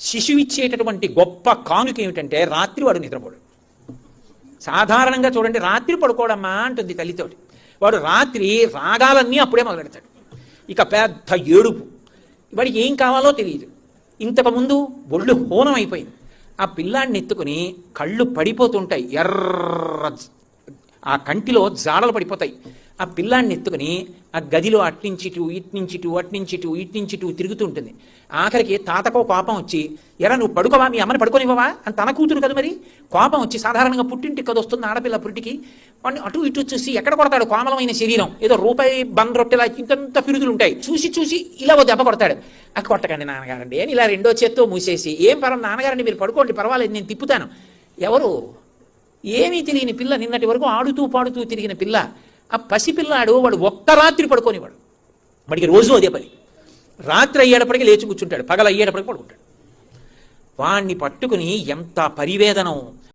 శిశువు ఇచ్చేటటువంటి గొప్ప కానుక ఏమిటంటే రాత్రి వాడు నిద్రపోడు. సాధారణంగా చూడండి రాత్రి పడుకోవడమ్మా అంటుంది తల్లితోటి. వాడు రాత్రి రాగాలన్నీ అప్పుడే మొదలెడతాడు. ఇక పెద్ద ఏడుపు. వాడికి ఏం కావాలో తెలియదు. ఇంతకుముందు ఒళ్ళు హోనం అయిపోయింది. ఆ పిల్లాడిని ఎత్తుకుని కళ్ళు పడిపోతుంటాయి. ఎర్ర ఆ కంటిలో జాడలు పడిపోతాయి. ఆ పిల్లాన్ని ఎత్తుకుని ఆ గదిలో అట్నించిటు ఇట్నించిటు అట్నించిటు ఇట్నించిటు తిరుగుతూ ఉంటుంది ఆఖరికి తాతకో కోపం వచ్చి ఎరా నువ్వు పడుకోవా? మీ అమ్మని పడుకోనివ్వవా? అని తన కూతురు కదా మరి? కోపం వచ్చి సాధారణంగా పుట్టింటికి కదా వస్తుంది ఆడపిల్ల పుట్టికి. వాడిని అటు ఇటు చూసి ఎక్కడ కొడతాడు? కోమలమైన శరీరం. ఏదో రూపాయి బంద్ రొట్టెలా ఇంతంత పిరుదులు ఉంటాయి. చూసి చూసి ఇలా ఓ దెబ్బ కొడతాడు. ఆ కొట్టకండి నాన్నగారండి. అని ఇలా రెండో చేత్తో మూసేసి ఏం పర్వాలేదు నాన్నగారండి మీరు పడుకోండి పర్వాలేదు నేను తిప్పుతాను. ఎవరు? ఏమీ తెలియని పిల్ల నిన్నటి వరకు ఆడుతూ పాడుతూ తిరిగిన పిల్ల. ఆ పసిపిల్లాడు వాడు ఒక్క రాత్రి పడుకోనివాడు. వాడికి రోజు అదే పని. రాత్రి అయ్యేటప్పటికి లేచి కూర్చుంటాడు. పగలు అయ్యేటప్పటికి పడుకుంటాడు. వాణ్ణి పట్టుకుని ఎంత పరివేదనం.